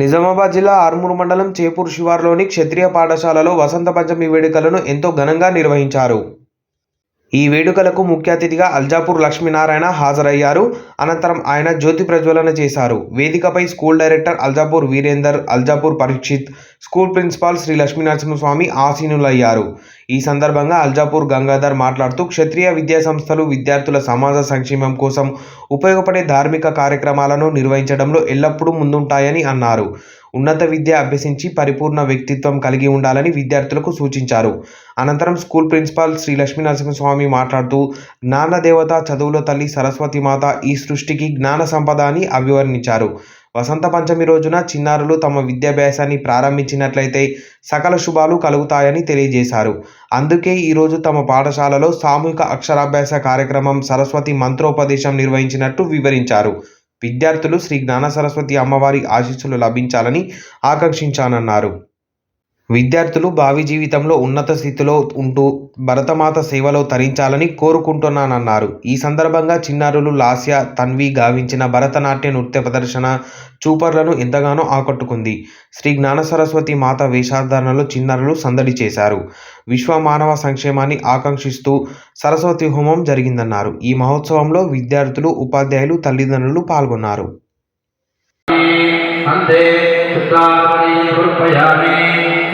నిజామాబాద్ జిల్లా ఆర్మూర్ మండలం చేపూర్ శివార్లోని క్షత్రియ పాఠశాలలో వసంత పంచమి వేడుకలను ఎంతో ఘనంగా నిర్వహించారు. ఈ వేడుకలకు ముఖ్య అతిథిగా అల్జాపూర్ లక్ష్మీనారాయణ హాజరయ్యారు. అనంతరం ఆయన జ్యోతి ప్రజ్వలన చేశారు. వేదికపై school director Aljapur Veerender Aljapur Parikshit school principal Shri Lakshminarasimhaswamy ఆసీనులయ్యారు. ఈ సందర్భంగా అల్జాపూర్ గంగాధర్ మాట్లాడుతూ క్షత్రియ విద్యా సంస్థలు విద్యార్థుల సమాజ సంక్షేమం కోసం ఉపయోగపడే ధార్మిక కార్యక్రమాలను నిర్వహించడంలో ఎల్లప్పుడూ ముందుంటాయని అన్నారు. ఉన్నత విద్య అభ్యసించి పరిపూర్ణ వ్యక్తిత్వం కలిగి ఉండాలని విద్యార్థులకు సూచించారు. అనంతరం స్కూల్ ప్రిన్సిపాల్ శ్రీ లక్ష్మీ నరసింహస్వామి మాట్లాడుతూ జ్ఞాన దేవత చదువుల తల్లి సరస్వతి మాత ఈ సృష్టికి జ్ఞాన సంపద అని అభివర్ణించారు. వసంత పంచమి రోజున చిన్నారులు తమ విద్యాభ్యాసాన్ని ప్రారంభించినట్లయితే సకల శుభాలు కలుగుతాయని తెలియజేశారు. అందుకే ఈరోజు తమ పాఠశాలలో సామూహిక అక్షరాభ్యాస కార్యక్రమం సరస్వతి మంత్రోపదేశం నిర్వహించినట్టు వివరించారు. విద్యార్థులు శ్రీ జ్ఞాన సరస్వతి అమ్మవారి ఆశీస్సులు లభించాలని ఆకాంక్షించానన్నారు. విద్యార్థులు భావి జీవితంలో ఉన్నత స్థితిలో ఉంటూ భరతమాత సేవలో తరించాలని కోరుకుంటున్నానన్నారు. ఈ సందర్భంగా చిన్నారులు లాస్య తన్వి గావించిన భరతనాట్య నృత్య ప్రదర్శన చూపర్లను ఎంతగానో ఆకట్టుకుంది. శ్రీ జ్ఞాన సరస్వతి మాత వేషాధారణలో చిన్నారులు సందడి చేశారు. విశ్వ మానవ సంక్షేమాన్ని ఆకాంక్షిస్తూ సరస్వతి హోమం జరిగిందన్నారు. ఈ మహోత్సవంలో విద్యార్థులు ఉపాధ్యాయులు తల్లిదండ్రులు పాల్గొన్నారు.